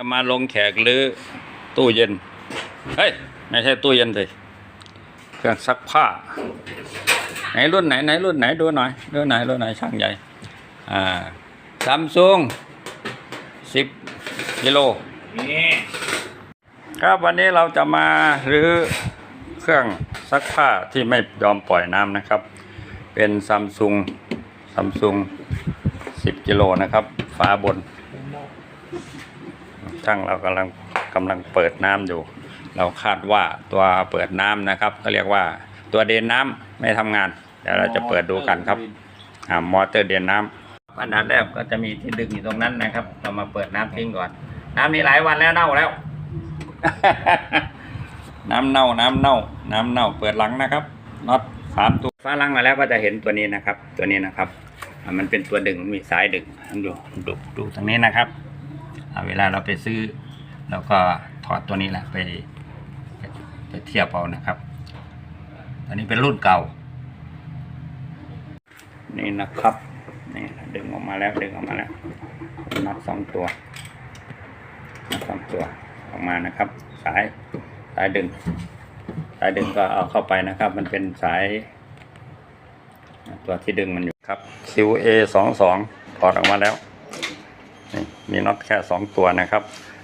จะมาลงแขกหรือตู้เย็น เฮ้ย ไม่ใช่ตู้เย็นเลยเครื่องซักผ้า ไหนรุ่นไหนไหนรุ่นไหนดูหน่อยดูไหนรุ่นไหนช่างใหญ่ อ่าซัมซุงสิบกิโลนี่ครับวันนี้เราจะมารื้อเครื่องซักผ้าที่ไม่ยอมปล่อยน้ำนะครับ เป็นซัมซุงซัมซุง10 กิโลนะครับ ฝาบน ช่างเรากำลังกำลังเปิดน้ำอยู่ เราคาดว่าตัวเปิดน้ำนะครับเขาเรียกว่าตัวเดนน้ำไม่ทำงานเดี๋ยวเราจะเปิดดูกันครับอ่ามอเตอร์เดนน้ำอันดับแรกก็จะมีที่ดึงอยู่ตรงนั้นนะครับ เรามาเปิดน้ำทิ้งก่อน น้ำนี้หลายวันแล้วเน่าแล้ว น้ำเน่าน้ำเน่า น้ำเน่าเปิดหลังนะครับน็อตสามตัวฟ้าหลังมาแล้วก็จะเห็นตัวนี้นะครับ ตัวนี้นะครับ มันเป็นตัวดึงมีสายดึงดูดูดูตรงนี้นะครับ เวลาเราไปซื้อเราก็ถอดตัวนี้แหละไปไปไปเทียบเอานะครับ อันนี้เป็นรุ่นเก่า นี่นะครับนี่ดึงออกมาแล้วดึงออกมาแล้วน็อตสองตัวน็อตสองตัวออกมานะครับ สายสายดึง สายดึงก็เอาเข้าไปนะครับ มันเป็นสายตัวที่ดึงมันอยู่ครับ QA สองสองถอดออกมาแล้ว มีน็อตแค่สองตัวนะครับ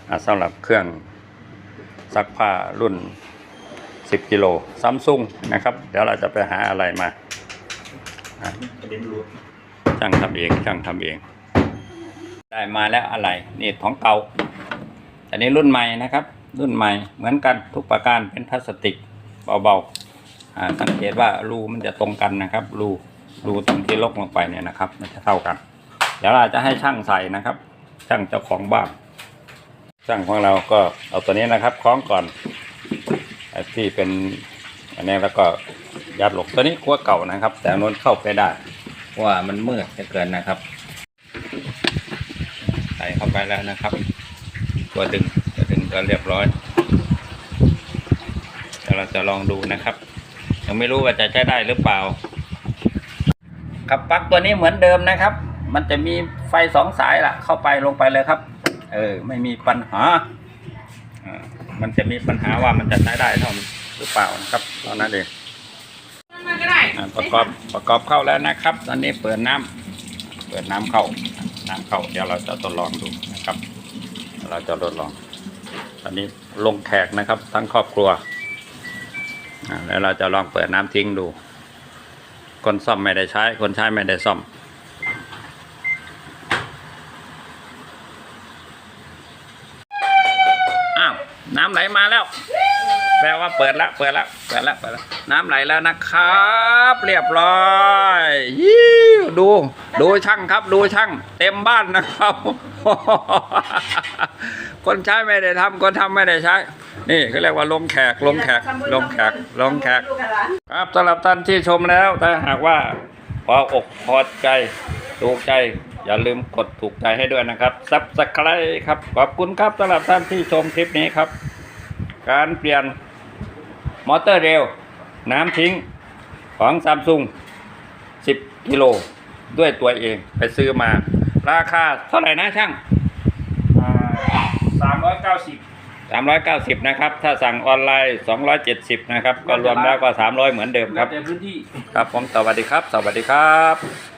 อ่าสำหรับเครื่องซักผ้ารุ่น 10 กิโลซัมซุงนะครับ เดี๋ยวเราจะไปหาอะไรมาอะประเด็นรูดช่างทำเองช่างทำเอง ได้มาแล้วอะไรนี่ของเก่าอันนี้รุ่นใหม่นะครับ รุ่นใหม่เหมือนกันทุกประการเป็นพลาสติกเบาๆอ่าสังเกตว่ารูมันจะตรงกันนะครับรูรูตรงที่ลกลงไปเนี่ยนะครับ มันจะเท่ากัน เดี๋ยวเราจะให้ช่างใส่นะครับ ช่างเจ้าของบ้าน ช่างของเราก็เอาตัวนี้นะครับคล้องก่อนที่เป็นอันนี้แล้วก็ยัดหลกตัวนี้ขั้วเก่านะครับ แต่นนนเข้าไปได้ว่ามันมืดจะเกินนะครับ ใส่เข้าไปแล้วนะครับตัวดึงตัวดึงก็เรียบร้อยเดี๋ยวเราจะลองดูนะครับ ยังไม่รู้ว่าจะใช้ได้หรือเปล่าครับปลั๊กตัวนี้เหมือนเดิมนะครับ มันจะมีไฟสองสายล่ะ เข้าไปลงไปเลยครับ เออ ไม่มีปัญหาอ่ามันจะมีปัญหาว่ามันจะใช้ได้เท่าหรือเปล่านะครับเท่านั้นเองมันก็ได้อ่าประกอบประกอบเข้าแล้วนะครับ ตอนนี้เปิดน้ำเปิดน้ำเข้า น้ำเข้า เดี๋ยวเราจะทดลองดูนะครับ เราจะทดลอง ตอนนี้ลงแขกนะครับ ทั้งครอบครัวอ่าแล้วเราจะลองเปิดน้ำทิ้งดู คนซ่อมไม่ได้ใช้ คนใช้ไม่ได้ซ่อม อ้าว น้ำไหลมาแล้ว แปลว่าเปิดละเปิดละเปิดละเปิดละน้ำไหลแล้วนะครับ เรียบร้อยยิ้วดู ดูช่างครับ ดูช่าง เต็มบ้านนะครับ คนใช้ไม่ได้ทำคนทำไม่ได้ใช้ นี่เขาเรียกว่าลงแขกลงแขกลงแขกลงแขก ครับสำหรับท่านที่ชมแล้วถ้าหากว่าพออกพอใจถูกใจ อย่าลืมกดถูกใจให้ด้วยนะครับซับสไครต์ครับ ขอบคุณครับสำหรับท่านที่ชมคลิปนี้ครับ การเปลี่ยนมอเตอร์เรลน้ำทิ้งของซัมซุง10 กิโล ด้วยตัวเองไปซื้อมา ราคาเท่าไหร่นะช่างสามร้อยเก้าสิบ390นะครับ ถ้าสั่งออนไลน์270นะครับ ก็รวมแล้วก็300เหมือนเดิมครับแต่พื้นที่ ครับผมสวัสดีครับ สวัสดีครับ